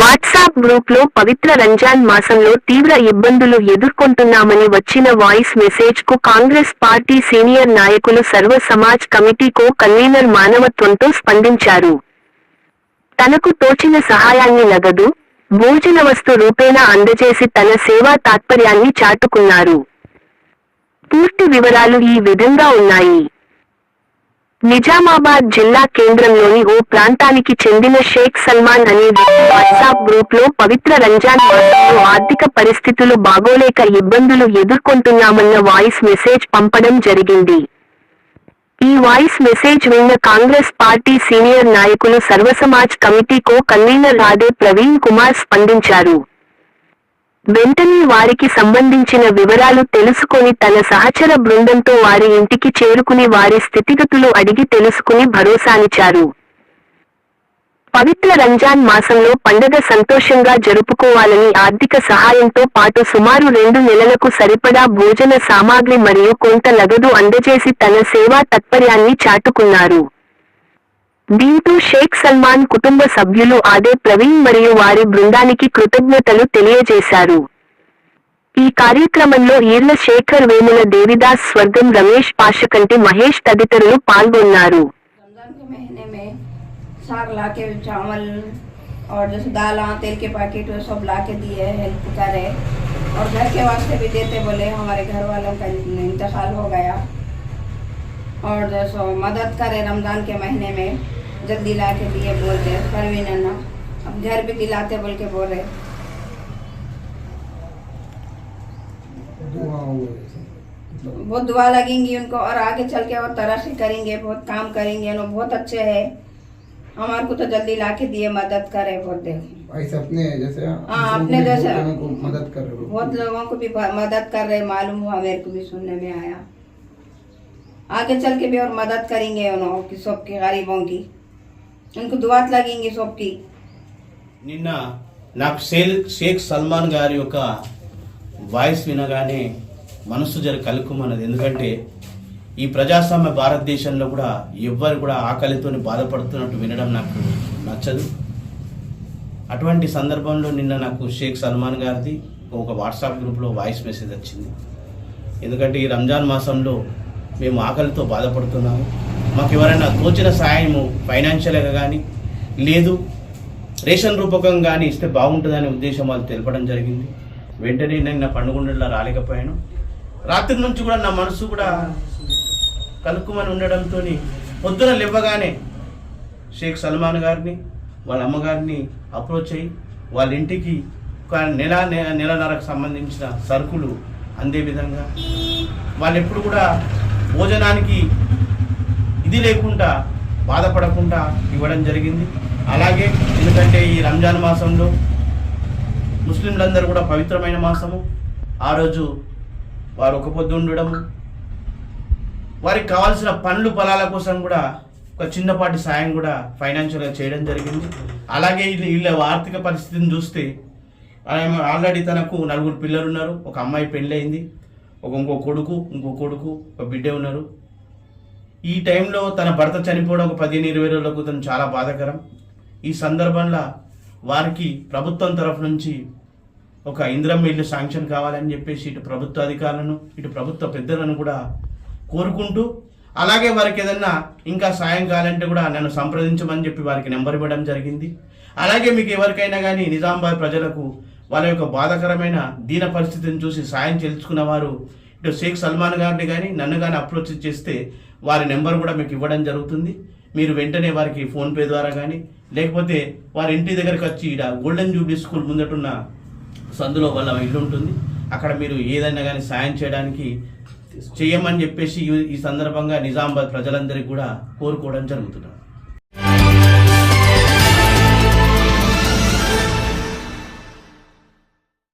WhatsApp గ్రూప్లో పవిత్ర రంజాన్ మాసంలో తీవ్ర ఇబ్బందులు ఎదుర్కొంటున్నామని వచ్చిన వాయిస్ మెసేజ్కు కాంగ్రెస్ పార్టీ సీనియర్ నాయకులు Sarva Samaj committee co convener మానవత్వంతో స్పందించారు. తనకు తోచిన సహాయాన్ని నగదు భోజన వస్తు రూపేణా అందజేసి తన సేవా తాత్పర్యాన్ని చాటుకున్నారు. పూర్తి వివరాలు ఈ విధంగా ఉన్నాయి. నిజామాబాద్ జిల్లా కేంద్రంలోని ఓ ప్రాంతానికి చెందిన షేక్ సల్మాన్ అనే వాట్సాప్ గ్రూప్లో పవిత్ర రంజాన్ మాసంలో ఆర్థిక పరిస్థితులు బాగోలేక ఇబ్బందులు ఎదుర్కొంటున్నామన్న వాయిస్ మెసేజ్ పంపడం జరిగింది. ఈ వాయిస్ మెసేజ్ విన్న కాంగ్రెస్ పార్టీ సీనియర్ నాయకులు Sarvasamaj committee co convener Radhe Praveen Kumar స్పందించారు. వెంటనే వారికి సంబంధించిన వివరాలు తెలుసుకొని తన సహచర బృందంతో వారి ఇంటికి చేరుకుని వారి స్థితిగతులు అడిగి తెలుసుకుని భరోసానిచ్చారు. పవిత్ర రంజాన్ మాసంలో పండగ సంతోషంగా జరుపుకోవాలని ఆర్థిక సహాయంతో పాటు సుమారు రెండు నెలలకు సరిపడా భోజన సామాగ్రి మరియు కొంత నగదు అందజేసి తన సేవా తత్పర్యాన్ని చాటుకున్నారు. దీంతో షేక్ సల్మాన్ కుటుంబ సభ్యులు ఆదే ప్రవీణ్ మరియు వారి బృందానికి కృతజ్ఞతలు తెలియజేశారు ఈ కార్యక్రమంలో ఈర్ల శేఖర్ వేముల దేవిదాస్ స్వర్గం రమేష్ పాషకంటి మహేష్ తదితరులు పాల్గొన్నారు रमजान के महीने में साग ला के चावल और जैसे दाल तेल के पैकेट वो सब ला के दिए हेल्प करे और घर के वास्ते भी देते बोले हमारे घर वालों का इंतकाल हो गया और जैसो मदद करे रमज़ान के महीने में। जल्दी ला के दिए बोल बोलते परवीन अन्ना। अब घर भी दिलाते बोल के बोल रहे। बहुत दुआ लगेंगी उनको और आगे चल के और तरक्की करेंगे बहुत काम करेंगे। वो बहुत अच्छे है। हमारे को तो जल्दी ला के दिए मदद करे बहुत देखो ऐसे अपने जैसे हाँ, अपने जैसे। मदद कर रहे बहुत लोगों को भी मदद कर रहे मालूम हुआ मेरे को भी सुनने में आया। आगे चल के भी और मदद करेंगे उन्हों की सबकी गरीबों की उनको दुआत लगेंगी सबकी నిన్న నాకు సేల్ షేక్ సల్మాన్ గారి యొక్క వాయిస్ వినగానే మనసు జర కలుక్కుమన్నది ఎందుకంటే ఈ ప్రజాస్వామ్య భారతదేశంలో కూడా ఎవ్వరు కూడా ఆకలితోని బాధపడుతున్నట్టు వినడం నాకు నచ్చదు అటువంటి సందర్భంలో నిన్న నాకు షేక్ సల్మాన్ గారిది ఒక వాట్సాప్ గ్రూప్లో వాయిస్ మెసేజ్ వచ్చింది ఎందుకంటే ఈ రంజాన్ మాసంలో మేము ఆకలితో బాధపడుతున్నాము. మాకు ఎవరైనా తోచిన సాయము ఫైనాన్షియల్గా కానీ లేదు రేషన్ రూపకం కానీ ఇస్తే బాగుంటుందనే ఉద్దేశం వాళ్ళు తెలపడం జరిగింది. వెంటనే నేను నా పండుగ రాలేకపోయాను. రాత్రి నుంచి కూడా నా మనసు కూడా కలుక్కుమని ఉండడంతో పొద్దున లేవగానే షేక్ సల్మాన్ గారిని వాళ్ళ అమ్మగారిని అప్రోచ్ అయ్యి వాళ్ళ ఇంటికి ఒక నెల నె- నెలన్నరకు సంబంధించిన సరుకులు అందే విధంగా. వాళ్ళు ఎప్పుడు కూడా భోజనానికి ఇది లేకుండా బాధపడకుండా ఇవ్వడం జరిగింది. అలాగే ఎందుకంటే ఈ రంజాన్ మాసంలో ముస్లింలందరూ కూడా పవిత్రమైన మాసము. ఆ రోజు వారు ఒక పొద్దు ఉండడము. వారికి కావాల్సిన పండ్లు ఫలాల కోసం కూడా ఒక చిన్నపాటి సాయం కూడా ఫైనాన్షియల్గా చేయడం జరిగింది. అలాగే వీళ్ళ వీళ్ళ ఆర్థిక పరిస్థితిని చూస్తే ఆల్రెడీ తనకు నలుగురు పిల్లలు ఉన్నారు ఒక అమ్మాయి పెళ్ళయింది. ఒక ఇంకో కొడుకు ఇంకో కొడుకు ఒక బిడ్డ ఉన్నారు. ఈ టైంలో తన భర్త చనిపోవడం ఒక పదిహేను ఇరవై రోజులకు తను చాలా బాధాకరం. ఈ సందర్భంలో వారికి ప్రభుత్వం తరఫు నుంచి ఒక ఇంద్రం ఇల్లు శాంక్షన్ కావాలని చెప్పేసి ఇటు ప్రభుత్వ అధికారులను ఇటు ప్రభుత్వ పెద్దలను కూడా కోరుకుంటూ అలాగే వారికి ఏదన్నా ఇంకా సాయం కావాలంటే కూడా నన్ను సంప్రదించమని చెప్పి వారికి నెంబర్ ఇవ్వడం జరిగింది. అలాగే మీకు ఎవరికైనా కానీ నిజామాబాద్ ప్రజలకు వాళ్ళ యొక్క బాధాకరమైన దీన పరిస్థితిని చూసి సాయం తెలుసుకున్న వారు ఇటు షేక్ సల్మాన్ గారిని కానీ నన్ను కానీ అప్రోచ్ చేస్తే వారి నెంబర్ కూడా మీకు ఇవ్వడం జరుగుతుంది. మీరు వెంటనే వారికి ఫోన్పే ద్వారా కానీ లేకపోతే వారి ఇంటి దగ్గరికి వచ్చి ఇక్కడ గోల్డెన్ జూబ్లీ స్కూల్ ముందటున్న సందులో వాళ్ళ ఇల్లు ఉంటుంది. అక్కడ మీరు ఏదైనా కానీ సాయం చేయడానికి చేయమని చెప్పేసి ఈ- ఈ సందర్భంగా నిజామాబాద్ ప్రజలందరికీ కూడా కోరుకోవడం జరుగుతున్నారు